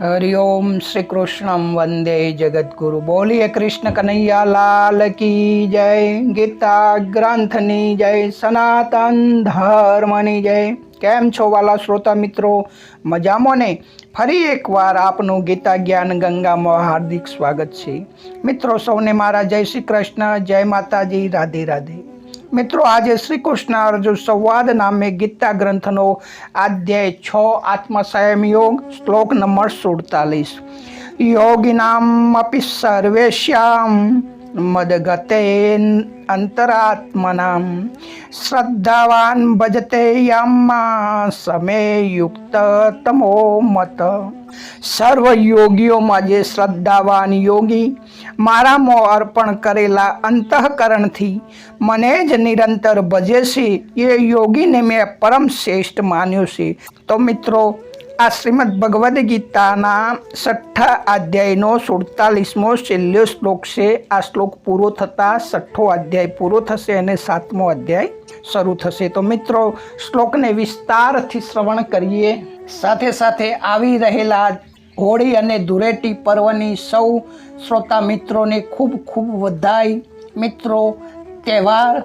હરિઓમ શ્રી કૃષ્ણમ વંદે જગદગુરુ બોલીએ કૃષ્ણ કનૈયા લાલ કી જય ગીતા ગ્રંથની જય સનાતન ધર્મની જય કેમ છો વાલા શ્રોતા મિત્રો? મજામાં ને ફરી એકવાર આપનું ગીતા જ્ઞાન ગંગામાં હાર્દિક સ્વાગત છે. મિત્રો, સૌને મારા જય શ્રી કૃષ્ણ, જય માતાજી, રાધે રાધે. મિત્રો, આજે શ્રી કૃષ્ણ અર્જુન સંવાદ નામે ગીતા ગ્રંથનો અધ્યાય છ આત્મસંયમ યોગ, શ્લોક નંબર સુડતાલીસ. યોગિનામ અપી સર્વેશ્યામ, મદગતે અંતરાત્મનામ. શ્રદ્ધાવાન ભજતે યામમાં સમે યુક્ત તમો મત. સર્વ યોગીઓમાં જે શ્રદ્ધાવાન યોગી મારામાં અર્પણ કરેલા અંતઃકરણથી મને જ નિરંતર ભજે છે. એ યોગીને મેં પરમ શ્રેષ્ઠ માન્યો છે. તો મિત્રો, આ શ્રીમદ ભગવદ્ ગીતાના છઠ્ઠા અધ્યાયનો સુડતાલીસમો છેલ્લો શ્લોક છે. આ શ્લોક પૂરો થતાં છઠ્ઠો અધ્યાય પૂરો થશે અને સાતમો અધ્યાય શરૂ થશે. તો મિત્રો, શ્લોકને વિસ્તારથી શ્રવણ કરીએ. સાથે સાથે આવી રહેલા હોળી અને ધૂળેટી પર્વની સૌ શ્રોતા મિત્રોને ખૂબ ખૂબ વધાઈ. મિત્રો, તહેવાર,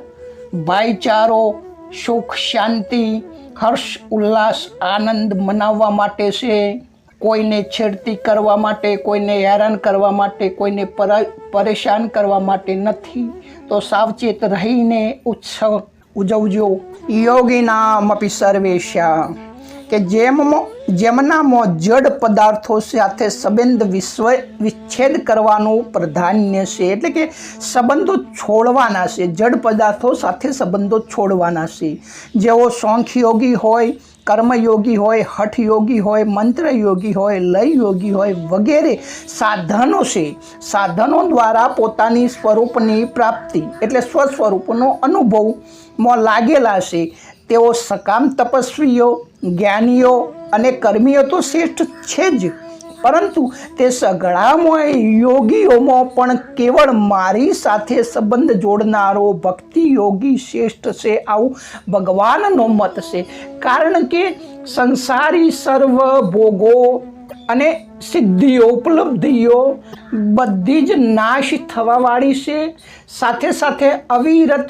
ભાઈચારો, સુખ, શાંતિ, હર્ષ, ઉલ્લાસ, આનંદ મનાવવા માટે છે. કોઈને છેડતી કરવા માટે, કોઈને હેરાન કરવા માટે, કોઈને પર- પરેશાન કરવા માટે નથી. તો સાવચેત રહીને ઉત્સવ ઉજવજો. યોગીનામ અપી સર્વેશા કે જેમમાં જેમનામાં જડ પદાર્થો સાથે સંબંધ વિશ્વ વિચ્છેદ કરવાનું પ્રાધાન્ય છે. એટલે કે સંબંધો છોડવાના છે. જડ પદાર્થો સાથે સંબંધો છોડવાના છે. જેઓ શોખ યોગી હોય, કર્મયોગી હોય હઠ યોગી હોય મંત્ર યોગી હોય લય યોગી હોય વગેરે સાધનો છે. સાધનો દ્વારા પોતાની સ્વરૂપની પ્રાપ્તિ, એટલે સ્વસ્વરૂપનો અનુભવમાં લાગેલા છે. તેઓ સકામ તપસ્વીઓ, જ્ઞાનીઓ અને કર્મીઓ તો શ્રેષ્ઠ છે જ. પરંતુ તે સઘળામાં યોગીઓમાં પણ કેવળ મારી સાથે સંબંધ જોડનારો ભક્તિ યોગી શ્રેષ્ઠ છે આવું ભગવાનનો મત છે. કારણ કે સંસારી સર્વ ભોગો અને સિદ્ધિઓ, ઉપલબ્ધિઓ બધી જ નાશ થવાવાળી છે. સાથે સાથે અવિરત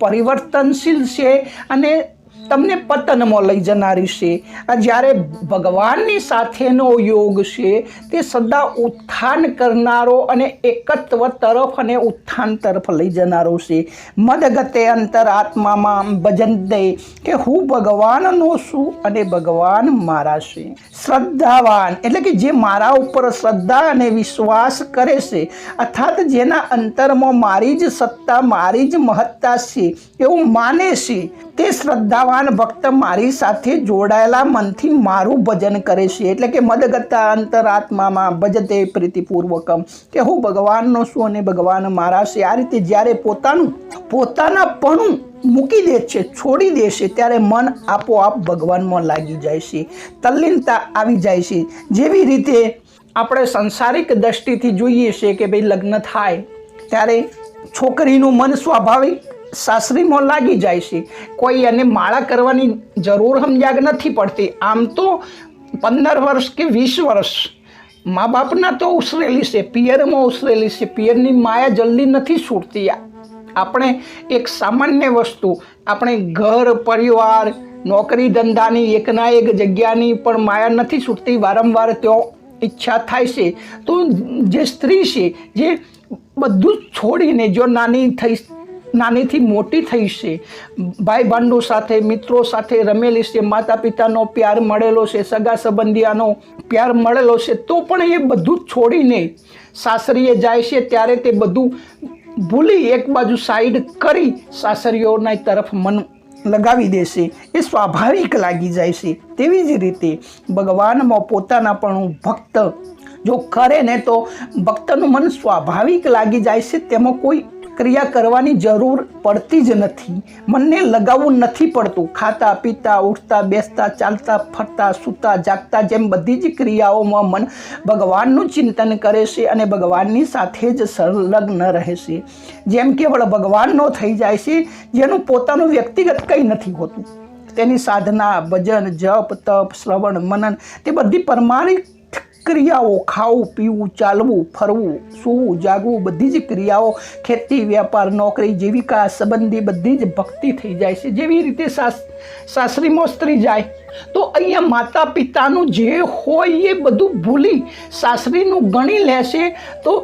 પરિવર્તનશીલ છે અને તમને પતનમાં લઈ જનારી છે. આ જ્યારે ભગવાનની સાથેનો યોગ છે, તે સદા ઉત્થાન કરનારો અને એકત્વ તરફ અને ઉત્થાન તરફ લઈ જનારો છે. મદગતે અંતરાત્મામાં ભજન દે કે હું ભગવાનનો છું અને ભગવાન મારા છે. શ્રદ્ધાવાન, એટલે કે જે મારા ઉપર શ્રદ્ધા અને વિશ્વાસ કરે છે, અર્થાત જેના અંતરમાં મારી જ સત્તા, મારી જ મહત્તા છે, એવું માને છે, તે શ્રદ્ધાવાન ભક્ત મારી સાથે જોડાયેલા મનથી મારું ભજન કરે છે. એટલે કે મદગતા અંતરાત્મામાં ભજતે પ્રીતિપૂર્વકમ કે હું ભગવાનનો છું અને ભગવાન મારા છે. આ રીતે જ્યારે પોતાનું, પોતાના પણું મૂકી દે છે, છોડી દે છે, ત્યારે મન આપોઆપ ભગવાનમાં લાગી જાય છે. તલ્લીનતા આવી જાય છે. જેવી રીતે આપણે સંસારિક દ્રષ્ટિથી જોઈએ છે કે ભાઈ લગ્ન થાય, ત્યારે છોકરીનું મન સ્વાભાવિક સાસરીમાં લાગી જાય છે. કોઈ એને માળા કરવાની જરૂર સમજાગ નથી પડતી. આમ તો પંદર વર્ષ કે વીસ વર્ષ મા બાપના તો ઉછરેલી છે, પિયરમાં ઉછરેલી છે. પિયરની માયા જલ્દી નથી છૂટતી. આપણે એક સામાન્ય વસ્તુ, આપણે ઘર, પરિવાર, નોકરી ધંધાની એકના એક જગ્યાની પણ માયા નથી છૂટતી. વારંવાર તેઓ ઈચ્છા થાય છે. તો જે સ્ત્રી છે, જે બધું છોડીને, જો નાની થઈ નાનીથી મોટી થઈ છે. ભાઈ બંધુ સાથે, મિત્રો સાથે રમેલી છે માતા પિતાનો પ્યાર મળેલો છે, સગા સંબંધિયાનો પ્યાર મળેલો છે. તો પણ એ બધું છોડીને સાસરીએ જાય છે, ત્યારે તે બધું ભૂલી એક બાજુ સાઈડ કરી સાસરીઓના તરફ મન લગાવી દેશે એ સ્વાભાવિક લાગી જાય છે. તેવી જ રીતે ભગવાનમાં પોતાના પણ ભક્ત જો કરે ને તો ભક્તનું મન સ્વાભાવિક લાગી જાય છે. તેમાં કોઈ ક્રિયા કરવાની જરૂર પડતી જ નથી. મનને લગાવવું નથી પડતું. ખાતા, પીતા, ઉઠતા, બેસતા, ચાલતા, ફરતા, સૂતા, જાગતા જેમ બધી જ ક્રિયાઓમાં મન ભગવાનનું ચિંતન કરે છે અને ભગવાનની સાથે જ સંલગ્ન રહે છે. જેમ કેવળ ભગવાનનો થઈ જાય છે, જેનું પોતાનું વ્યક્તિગત કંઈ નથી હોતું. તેની સાધના, ભજન, જપ, તપ, શ્રવણ, મનન, તે બધી પરમાણિક ક્રિયાઓ ખાવું, પીવું, ચાલવું, ફરવું, સૂવું, જાગવું, બધી જ ક્રિયાઓ ખેતી, વ્યાપાર, નોકરી, જીવિકા સંબંધી બધી જ ભક્તિ થઈ જાય છે. જેવી રીતે સાસ, સાસરીમાં સ્ત્રી જાય, તો અહીંયા માતા પિતાનું જે હોય એ બધું ભૂલી સાસરીનું ગણી લેશે તો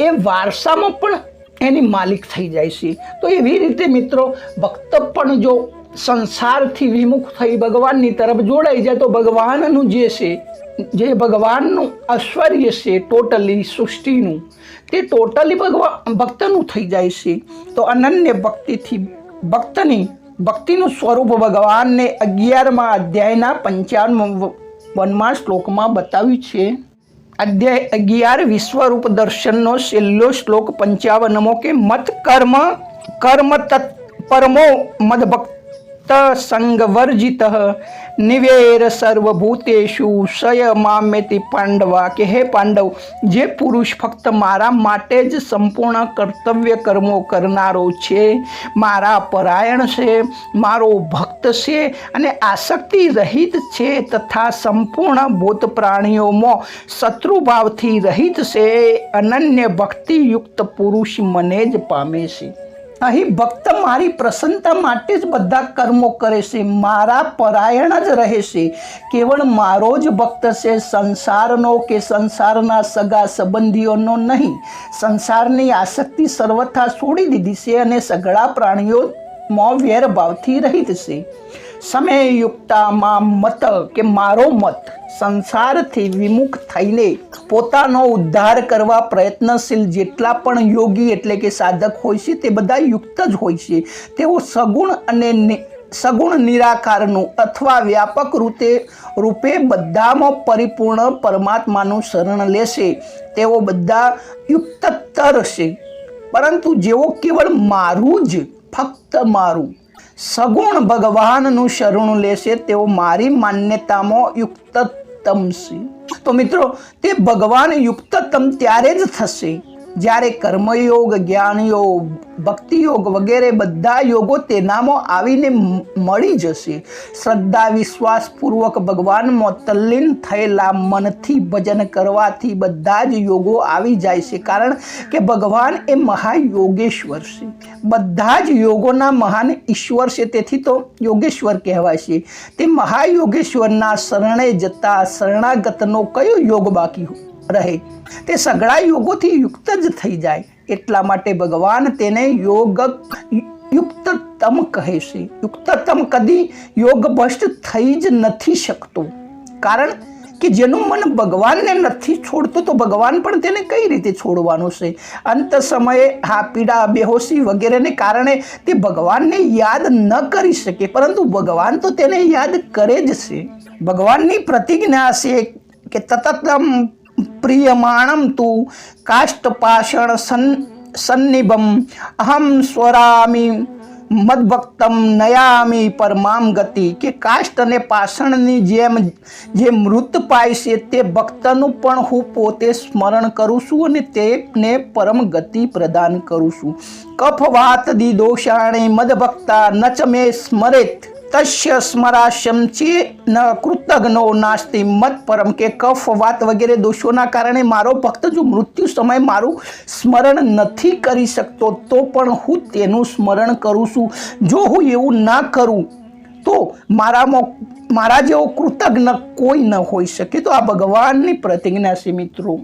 એ વારસામાં પણ એની માલિક થઈ જાય છે. તો એવી રીતે મિત્રો, ભક્ત પણ જો સંસારથી વિમુખ થઈ ભગવાનની તરફ જોડાઈ જાય, તો ભગવાનનું જે છે જે ભગવાનનું ઐશ્વર્ય છે ટોટલી સૃષ્ટિનું, તે ટોટલી ભગવાન ભક્તનું થઈ જાય છે. તો અનન્ય ભક્તિથી, ભક્તની, ભક્તિનું સ્વરૂપ ભગવાનને અગિયારમા અધ્યાયના પંચાવન વનમાં શ્લોકમાં બતાવ્યું છે. અધ્યાય અગિયાર વિશ્વરૂપ દર્શનનો છેલ્લો શ્લોક પંચાવનમો કે મત કર્મ કર્મ તત્, પરમો મદભક્ત સંગવર્જિત નિવેર સર્વભૂતેશુ સય મામેતિ પાંડવા કે હે પાંડવ જે પુરુષ ફક્ત મારા માટે જ સંપૂર્ણ કર્તવ્ય કર્મો કરનારો છે મારા પરાયણ છે મારો ભક્ત છે અને આસક્તિ રહિત છે તથા સંપૂર્ણ ભૂત પ્રાણીઓમાં શત્રુભાવથી રહિત છે અનન્ય ભક્તિયુક્ત પુરુષ મને જ પામે છે અહીં ભક્ત મારી પ્રસન્નતા માટે જ બધા કર્મો કરે છે. મારા પરાયણ જ રહે છે. કેવળ મારો જ ભક્ત છે. સંસારનો કે સંસારના સગા સંબંધીઓનો નહીં. સંસારની આસક્તિ સર્વથા છોડી દીધી છે અને સગળા પ્રાણીઓમાં વેરભાવથી રહિત છે. સમયયુક્તામાં મત કે મારો મત સંસારથી વિમુખ થઈને પોતાનો ઉદ્ધાર કરવા પ્રયત્નશીલ જેટલા પણ યોગી એટલે કે સાધક હોય છે, તે બધા યુક્ત જ હોય છે. તેઓ સગુણ અને સગુણ નિરાકારનું અથવા વ્યાપક રૂપે રૂપે બધામાં પરિપૂર્ણ પરમાત્માનું શરણ લેશે. તેઓ બધા યુક્તતર છે પરંતુ જેઓ કેવળ મારું જ, ફક્ત મારું સગુણ ભગવાનનું શરણું લેશે, તેઓ મારી માન્યતામાં યુક્તતમ છે. તો મિત્રો, તે ભગવાન યુક્તતમ ત્યારે જ થશે. જ્યારે કર્મયોગ, જ્ઞાનયોગ, ભક્તિયોગ વગેરે બધા યોગો તેનામાં આવીને મળી જશે. શ્રદ્ધા, વિશ્વાસપૂર્વક ભગવાનમાં તલ્લીન થયેલા મનથી ભજન કરવાથી બધા જ યોગો આવી જાય છે. કારણ કે ભગવાન એ મહાયોગેશ્વર છે. બધા જ યોગોના મહાન ઈશ્વર છે. તેથી તો યોગેશ્વર કહેવાય છે. તે મહાયોગેશ્વરના શરણે જતા શરણાગતનો કયો યોગ બાકી રહે. તે સગળા યોગોથી યુક્ત જ થઈ જાય. એટલા માટે ભગવાન તેને યોગ યુક્તતમ કહે છે. યુક્તતમ કદી યોગ ભ્રષ્ટ થઈ જ નથી શકતું. કારણ કે જેનું મન ભગવાનને નથી છોડતું, તો ભગવાન પણ તેને કઈ રીતે છોડવાનું છે? અંત સમયે હા, પીડા, બેહોશી વગેરેને કારણે તે ભગવાનને યાદ ન કરી શકે, પરંતુ ભગવાન તો તેને યાદ કરે જ છે. ભગવાનની પ્રતિજ્ઞા છે કે તતતમ પ્રિયમાણમ તું કાષ્ટપાષણ સન સન્નિભમ અહમ સ્વરામી મદભક્તમ નયામી પરમામ ગતિ કે કાષ્ટ અને પાષણની જેમ જે મૃત પાય છે તે ભક્તનું પણ હું પોતે સ્મરણ કરું છું અને તેને પરમ ગતિ પ્રદાન કરું છું કફવાત દી દોષાણી મદભક્તા નચ મે સ્મરેત તસ્ય સ્મરાશમ ચે ન કૃતજ્ઞો નાસ્તિ મત પરમ કે કફ વાત વગેરે દોષોના કારણે મારો ભક્ત જો મૃત્યુ સમય મારું સ્મરણ નથી કરી શકતો તો પણ હું તેનું સ્મરણ કરું છું જો હું એવું ના કરું તો મારામાં મારા જેવો કૃતજ્ઞ કોઈ ન હોઈ શકે તો આ ભગવાનની પ્રતિજ્ઞા છે મિત્રો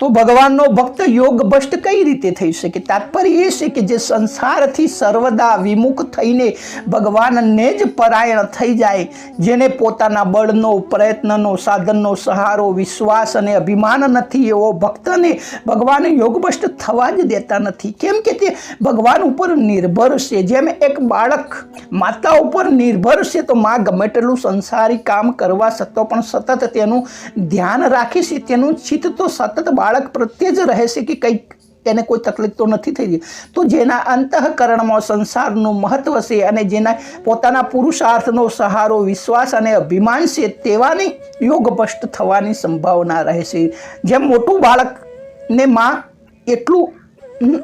તો ભગવાનનો ભક્ત યોગ ભ્રષ્ટ કઈ રીતે થઈ શકે? તાત્પર્ય એ છે કે જે સંસારથી સર્વદા વિમુખ થઈને ભગવાનને જ પરાયણ થઈ જાય, જેને પોતાના બળનો, પ્રયત્નનો, સાધનનો સહારો, વિશ્વાસ અને અભિમાન નથી, એવો ભક્તને ભગવાન યોગભષ્ટ થવા જ દેતા નથી. કેમ કે તે ભગવાન ઉપર નિર્ભર છે. જેમ એક બાળક માતા ઉપર નિર્ભર છે, તો માં ગમે તેટલું સંસારી કામ કરવા છતાં પણ સતત તેનું ધ્યાન રાખે તેનું ચિત્ત તો સતત બાળક પ્રત્યે જ રહેશે કે કંઈક એને કોઈ તકલીફ તો નથી થઈ રહી. તો જેના અંતઃકરણમાં સંસારનું મહત્વ છે અને જેના પોતાના પુરુષાર્થનો સહારો, વિશ્વાસ અને અભિમાન છે, તેવાની યોગ ભ્રષ્ટ થવાની સંભાવના રહેશે જેમ મોટું બાળકને માં એટલું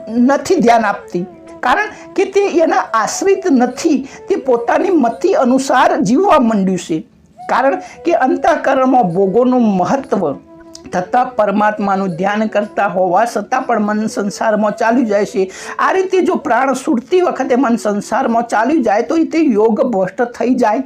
નથી ધ્યાન આપતી. કારણ કે તે એના આશ્રિત નથી, તે પોતાની મતિ અનુસાર જીવવા માંડ્યું છે. કારણ કે અંતઃકરણમાં ભોગોનું મહત્વ થતાં પરમાત્માનું ધ્યાન કરતા હોવા છતાં પણ મન સંસારમાં ચાલી જાય છે. આ રીતે જો પ્રાણ સુરતી વખતે મન સંસારમાં ચાલી જાય, તો તે યોગ ભ્રષ્ટ થઈ જાય.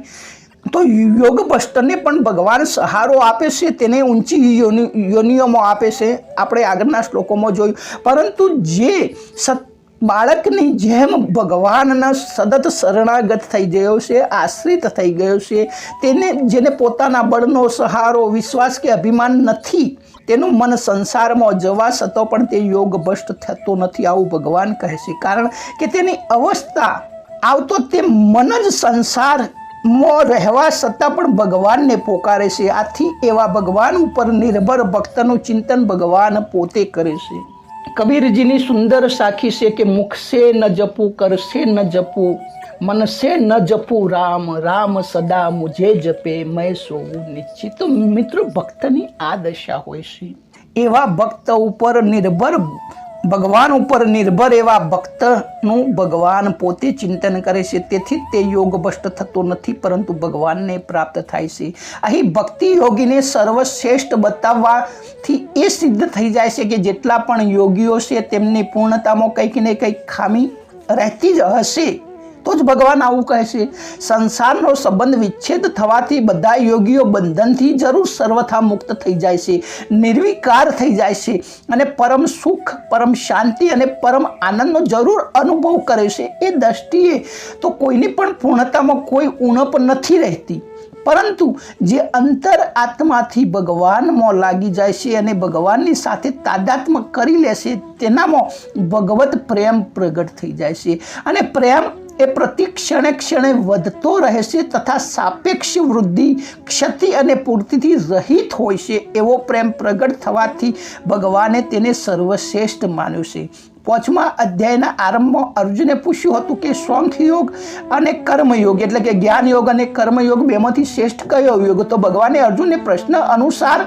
તો યોગ ભ્રષ્ટને પણ ભગવાન સહારો આપે છે, તેને ઊંચી યોનિ, યોનિઓમાં આપે છે. આપણે આગળના શ્લોકોમાં જોયું. પરંતુ જે સત બાળકની જેમ ભગવાનના સતત શરણાગત થઈ ગયો છે, આશ્રિત થઈ ગયો છે. તેને, જેને પોતાના બળનો સહારો, વિશ્વાસ કે અભિમાન નથી, તેનું મન સંસારમાં જવા છતાં પણ તે યોગ ભ્રષ્ટ થતો નથી આવું ભગવાન કહે છે. કારણ કે તેની અવસ્થા આવતો તે મન જ સંસાર રહેવા છતાં પણ ભગવાનને પોકારે છે. આથી એવા ભગવાન ઉપર નિર્ભર ભક્તનું ચિંતન ભગવાન પોતે કરે છે. કબીરજીની સુંદર સાખી છે કે મુખસે ન જપું કરશે ન જપું મનસે ન જપું, રામ રામ સદા મુજે જપે, મેં સોવું નિશ્ચિત. મિત્રો, ભક્તની આ દશા હોય છે. એવા ભક્ત ઉપર નિર્ભર ભગવાન ઉપર નિર્ભર એવા ભક્તનું ભગવાન પોતે ચિંતન કરે છે. તેથી તે યોગ ભ્રષ્ટ થતો નથી, પરંતુ ભગવાનને પ્રાપ્ત થાય છે. અહીં ભક્તિ યોગીને સર્વશ્રેષ્ઠ બતાવવાથી એ સિદ્ધ થઈ જાય છે કે જેટલા પણ યોગીઓ છે, તેમની પૂર્ણતામાં કંઈક ને કંઈક ખામી રહેતી જ હશે. તો જ ભગવાન આવું કહે છે, સંસારનો સંબંધ વિચ્છેદ થવાથી બધા યોગીઓ બંધનથી જરૂર સર્વથા મુક્ત થઈ જાય છે, નિર્વિકાર થઈ જાય છે અને પરમ સુખ, પરમ શાંતિ અને પરમ આનંદનો જરૂર અનુભવ કરે છે. એ દ્રષ્ટિએ તો કોઈની પણ પૂર્ણતામાં કોઈ ઉણપ નથી રહેતી. પરંતુ જે અંતર આત્માથી ભગવાનમાં લાગી જાય છે અને ભગવાનની સાથે તાદાત્મક કરી લેશે તેનામાં ભગવત પ્રેમ પ્રગટ થઈ જાય છે. અને પ્રેમ એ પ્રતિ ક્ષણે ક્ષણે વધતો રહેશે તથા સાપેક્ષ વૃદ્ધિ ક્ષતિ અને પૂર્તિથી રહિત હોય છે એવો પ્રેમ પ્રગટ થવાથી ભગવાને તેને સર્વશ્રેષ્ઠ માન્યું છે. પાંચમા અધ્યાયના આરંભમાં અર્જુને પૂછ્યું હતું કે સ્વંખ યોગ અને કર્મયોગ એટલે કે જ્ઞાન યોગ અને કર્મયોગ બેમાંથી શ્રેષ્ઠ કયો યોગ? તો ભગવાને અર્જુનને પ્રશ્ન અનુસાર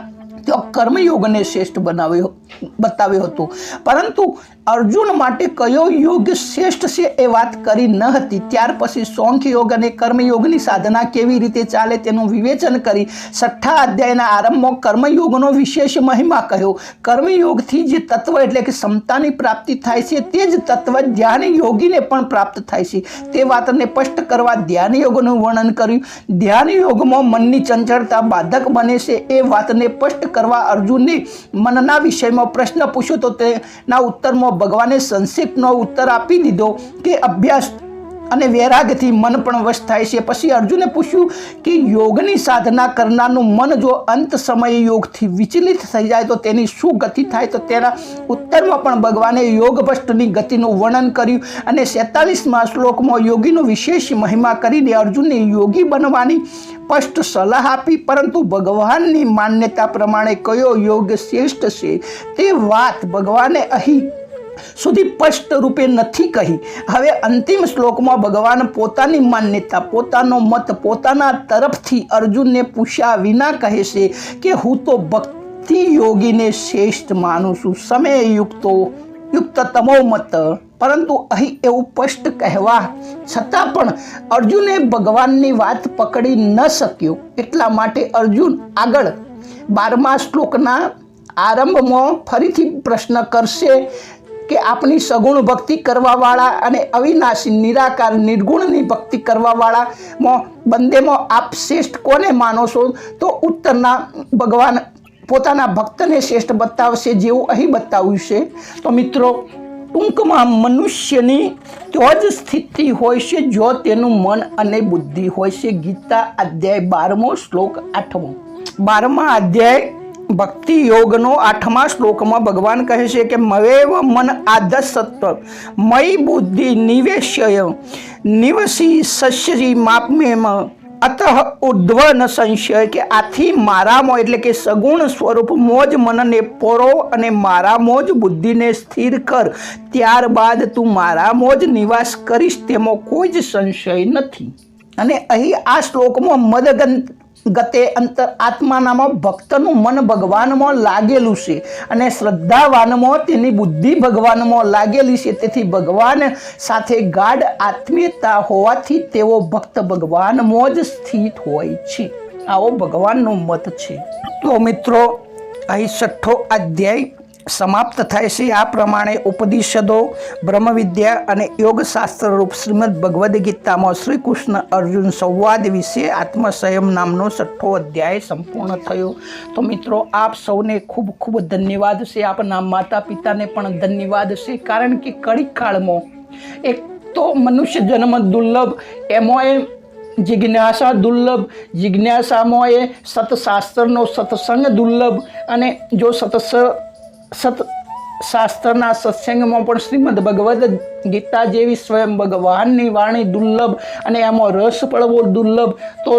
તો કર્મયોગને શ્રેષ્ઠ બનાવ્યો, બતાવ્યો હતો. પરંતુ અર્જુન માટે કયો યોગ શ્રેષ્ઠ છે એ વાત કરી ન હતી. ત્યાર પછી સોંખ યોગ અને કર્મયોગની સાધના કેવી રીતે ચાલે તેનું વિવેચન કરી છઠ્ઠા અધ્યાયના આરંભમાં કર્મયોગનો વિશેષ મહિમા કહ્યો. કર્મયોગથી જે તત્વ એટલે કે ક્ષમતાની પ્રાપ્તિ થાય છે તે જ તત્વ ધ્યાન યોગીને પણ પ્રાપ્ત થાય છે. તે વાતને સ્પષ્ટ કરવા ધ્યાન યોગનું વર્ણન કર્યું. ધ્યાન યોગમાં મનની ચંચળતા બાધક બને છે એ વાતને સ્પષ્ટ કરવા અર્જુનને મનના વિષયમાં પ્રશ્ન પૂછ્યો તો તેના ઉત્તરમાં ભગવાને સંક્ષિપ્તનો ઉત્તર આપી દીધો કે અભ્યાસ અને વૈરાગથી મન પણ વશ થાય છે. પછી અર્જુને પૂછ્યું કે યોગની સાધના કરનારનું મન જો અંત સમયે યોગથી વિચલિત થઈ જાય તો તેની શું ગતિ થાય? તો તેના ઉત્તરમાં પણ ભગવાને યોગ ભ્રષ્ટની ગતિનું વર્ણન કર્યું અને સેતાલીસમાં શ્લોકમાં યોગીનો વિશેષ મહિમા કરીને અર્જુનને યોગી બનવાની સ્પષ્ટ સલાહ આપી. પરંતુ ભગવાનની માન્યતા પ્રમાણે કયો યોગ શ્રેષ્ઠ છે તે વાત ભગવાને અહીં સુધી સ્પષ્ટ રૂપે નથી કહી. હવે અંતિમ શ્લોકમાં ભગવાન પોતાની માન્યતા, પોતાનો મત પોતાના તરફથી અર્જુનને પૂછ્યા વિના કહે છે કે, હું તો ભક્તિ યોગીને શ્રેષ્ઠ માનું છું. સમય યુક્તો તમો મત. પરંતુ અહીં એવું સ્પષ્ટ કહેવા છતાં પણ અર્જુને ભગવાનની વાત પકડી ન શક્યો. એટલા માટે અર્જુન આગળ બારમા શ્લોકના આરંભમાં ફરીથી પ્રશ્ન કરશે કે આપની સગુણ ભક્તિ કરવાવાળા અને અવિનાશી, નિરાકાર, નિર્ગુણની ભક્તિ કરવાવાળામાં બંનેમાં આપ શ્રેષ્ઠ કોને માનો છો? તો ઉત્તરના ભગવાન પોતાના ભક્તને શ્રેષ્ઠ બતાવશે જેવું અહીં બતાવ્યું છે. તો મિત્રો, ટૂંકમાં મનુષ્યની તો જ સ્થિતિ હોય છે જો તેનું મન અને બુદ્ધિ હોય છે. ગીતા અધ્યાય બારમો શ્લોક આઠમો. બારમા અધ્યાય ભક્તિ યોગનો આઠમા શ્લોકમાં ભગવાન કહે છે કે મવેવ મન આદસત્વ, મય બુદ્ધિ નિવેશ્ય નિવસી સશ્રી માપમેમ, અતઃ ઉદ્ધવ ન સંશય કે આથી મારામાં એટલે કે સગુણ સ્વરૂપ મોજ મનને પોરો અને મારા મોજ બુદ્ધિને સ્થિર કર. ત્યારબાદ તું મારા મોજ નિવાસ કરીશ તેમાં કોઈ જ સંશય નથી. અને અહીં આ શ્લોકમાં મદગન ગતે અંતર આત્માનામાં ભક્તનું મન ભગવાનમાં લાગેલું છે અને શ્રદ્ધાવાનમાં તેની બુદ્ધિ ભગવાનમાં લાગેલી છે. તેથી ભગવાન સાથે ગાઢ આત્મીયતા હોવાથી તેઓ ભક્ત ભગવાનમાં જ સ્થિત હોય છે. આવો ભગવાનનો મત છે. તો મિત્રો, અહીં છઠ્ઠો અધ્યાય સમાપ્ત થાય છે. આ પ્રમાણે ઉપનિષદો, બ્રહ્મવિદ્યા અને યોગશાસ્ત્ર રૂપ શ્રીમદ ભગવદ્ ગીતામાં શ્રી કૃષ્ણ અર્જુન સંવાદ વિશે આત્મસંયમ નામનો છઠ્ઠો અધ્યાય સંપૂર્ણ થયો. તો મિત્રો, આપ સૌને ખૂબ ખૂબ ધન્યવાદ છે. આપના માતા પિતાને પણ ધન્યવાદ છે. કારણ કે કડી કાળમાં એક તો મનુષ્ય જન્મ દુર્લભ એમાં જિજ્ઞાસા દુર્લભ જિજ્ઞાસામાં એ સતશાસ્ત્રનો સત્સંગ દુર્લભ અને જો સત્સ સત શાસ્ત્રના સત્સંગમાં પણ શ્રીમદ ભગવદ્ ગીતા જેવી સ્વયં ભગવાનની વાણી દુર્લભ અને એમાં રસ પડવો દુર્લભ, તો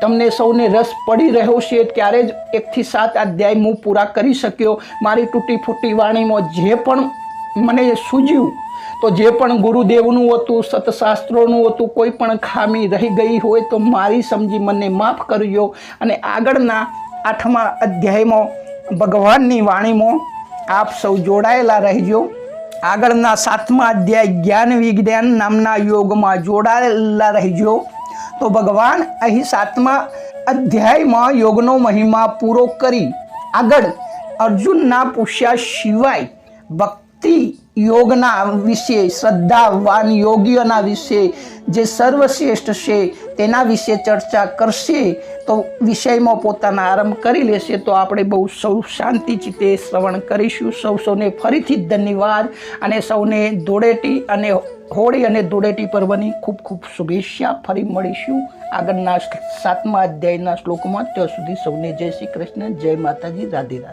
તમને સૌને રસ પડી રહ્યો છે ત્યારે જ એકથી સાત અધ્યાય હું પૂરા કરી શક્યો. મારી તૂટી ફૂટી વાણીમાં જે પણ મને સૂજ્યું, તો જે પણ ગુરુદેવનું હતું, સતશાસ્ત્રોનું હતું, કોઈ પણ ખામી રહી ગઈ હોય તો મારી સમજી મને માફ કરજો. અને આગળના આઠમા અધ્યાયમાં ભગવાનની વાણીમાં આપ સૌ જોડાયેલા રહેજો. આગળના સાતમા અધ્યાય જ્ઞાન વિજ્ઞાન નામના યોગમાં જોડાયેલા રહેજો. તો ભગવાન અહીં સાતમા અધ્યાયમાં યોગનો મહિમા પૂરો કરી આગળ અર્જુનના પૂછ્યા સિવાય ભક્તિ યોગના વિશે, શ્રદ્ધાવાન યોગીઓના વિશે જે સર્વશ્રેષ્ઠ છે તેના વિશે ચર્ચા કરશે, તો વિષયમાં પોતાના આરંભ કરી લેશે, તો આપણે બહુ સૌ શાંતિ ચિત્તે શ્રવણ કરીશું. સૌ સૌને ફરીથી ધન્યવાદ અને સૌને ધૂળેટી અને હોળી અને ધૂળેટી પર્વની ખૂબ ખૂબ શુભેચ્છા ફરી મળીશું આગળના સાતમા અધ્યાયના શ્લોકમાં. ત્યાં સુધી સૌને જય શ્રી કૃષ્ણ, જય માતાજી, રાધે રાધે.